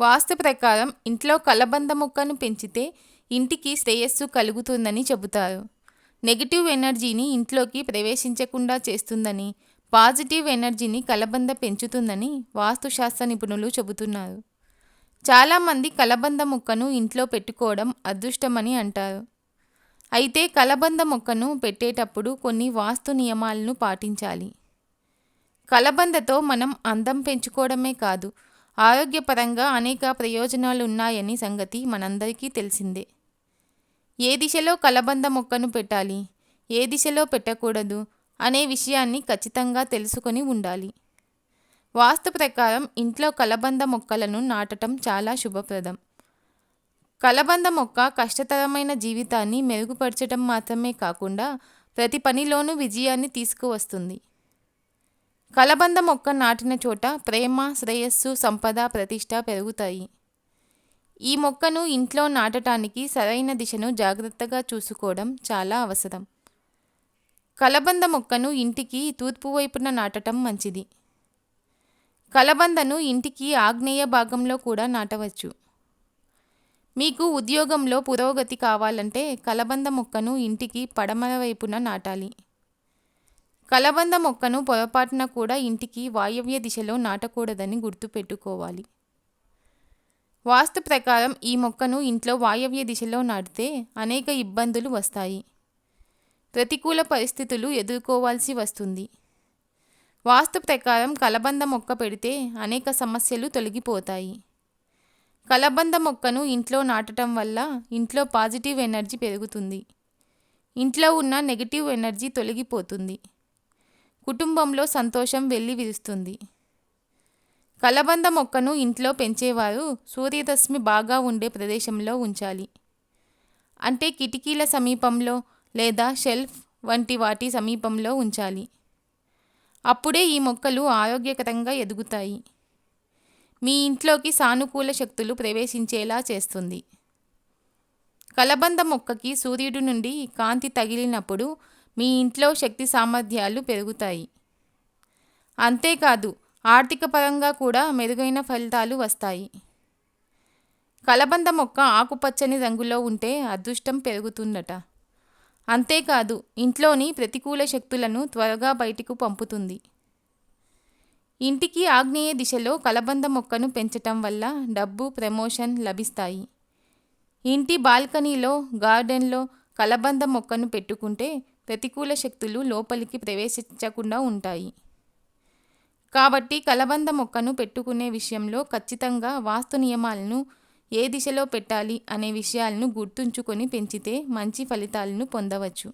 వాస్తు ప్రకారం ఇంట్లో కలబంద మొక్కను పెంచితే ఇంటికి శ్రేయస్సు కలుగుతుందని చెబుతారు. నెగిటివ్ ఎనర్జీని ఇంట్లోకి ప్రవేశించకుండా చేస్తుందని పాజిటివ్ ఎనర్జీని కలబంద పెంచుతుందని వాస్తుశాస్త్ర నిపుణులు చెబుతున్నారు. చాలామంది కలబంద మొక్కను ఇంట్లో పెట్టుకోవడం అదృష్టమని అంటారు. అయితే కలబంద మొక్కను పెట్టేటప్పుడు కొన్ని వాస్తు నియమాలను పాటించాలి. కలబందతో మనం అందం పెంచుకోవడమే కాదు ఆరోగ్యపరంగా అనేక ప్రయోజనాలు ఉన్నాయని సంగతి మనందరికీ తెలిసిందే. ఏ దిశలో కలబంద మొక్కను పెట్టాలి ఏ దిశలో పెట్టకూడదు అనే విషయాన్ని ఖచ్చితంగా తెలుసుకొని ఉండాలి. వాస్తు ప్రకారం ఇంట్లో కలబంద మొక్కలను నాటడం చాలా శుభప్రదం. కలబంద మొక్క కష్టతరమైన జీవితాన్ని మెరుగుపరచడం మాత్రమే కాకుండా ప్రతి పనిలోనూ విజయాన్ని తీసుకువస్తుంది. కలబంద మొక్క నాటిన చోట ప్రేమ శ్రేయస్సు సంపద ప్రతిష్ట పెరుగుతాయి. ఈ మొక్కను ఇంట్లో నాటటానికి సరైన దిశను జాగ్రత్తగా చూసుకోవడం చాలా అవసరం. కలబంద మొక్కను ఇంటికి తూర్పు వైపున నాటడం మంచిది. కలబందను ఇంటికి ఆగ్నేయ భాగంలో కూడా నాటవచ్చు. మీకు ఉద్యోగంలో పురోగతి కావాలంటే కలబంద మొక్కను ఇంటికి పడమర వైపున నాటాలి. కలబంద మొక్కను పొరపాటున కూడా ఇంటికి వాయవ్య దిశలో నాటకూడదని గుర్తుపెట్టుకోవాలి. వాస్తు ప్రకారం ఈ మొక్కను ఇంట్లో వాయవ్య దిశలో నాటితే అనేక ఇబ్బందులు వస్తాయి. ప్రతికూల పరిస్థితులు ఎదుర్కోవాల్సి వస్తుంది. వాస్తు ప్రకారం కలబంద మొక్క పెడితే అనేక సమస్యలు తొలగిపోతాయి. కలబంద మొక్కను ఇంట్లో నాటడం వల్ల ఇంట్లో పాజిటివ్ ఎనర్జీ పెరుగుతుంది. ఇంట్లో ఉన్న నెగిటివ్ ఎనర్జీ తొలగిపోతుంది. కుటుంబంలో సంతోషం వెళ్ళి విరుస్తుంది కలబంద మొక్కను ఇంట్లో పెంచేవారు సూర్యరశ్మి బాగా ఉండే ప్రదేశంలో ఉంచాలి. అంటే కిటికీల సమీపంలో లేదా షెల్ఫ్ వంటి వాటి సమీపంలో ఉంచాలి. అప్పుడే ఈ మొక్కలు ఆరోగ్యకరంగా ఎదుగుతాయి. మీ ఇంట్లోకి సానుకూల శక్తులు ప్రవేశించేలా చేస్తుంది. కలబంద మొక్కకి సూర్యుడి నుండి కాంతి తగిలినప్పుడు మీ ఇంట్లో శక్తి సామర్థ్యాలు పెరుగుతాయి. అంతేకాదు ఆర్థిక పరంగా కూడా మెరుగైన ఫలితాలు వస్తాయి. కలబంద మొక్క ఆకుపచ్చని రంగులో ఉంటే అదృష్టం పెరుగుతుందట. అంతేకాదు ఇంట్లోని ప్రతికూల శక్తులను త్వరగా బయటకు పంపుతుంది. ఇంటికి ఆగ్నేయ దిశలో కలబంద మొక్కను పెంచటం వల్ల డబ్బు ప్రమోషన్ లభిస్తాయి. ఇంటి బాల్కనీలో గార్డెన్లో కలబంద మొక్కను పెట్టుకుంటే ప్రతికూల శక్తులు లోపలికి ప్రవేశించకుండా ఉంటాయి. కాబట్టి కలబంద మొక్కను పెట్టుకునే విషయంలో ఖచ్చితంగా వాస్తు నియమాలను ఏ దిశలో పెట్టాలి అనే విషయాలను గుర్తుంచుకొని పెంచితే మంచి ఫలితాలను పొందవచ్చు.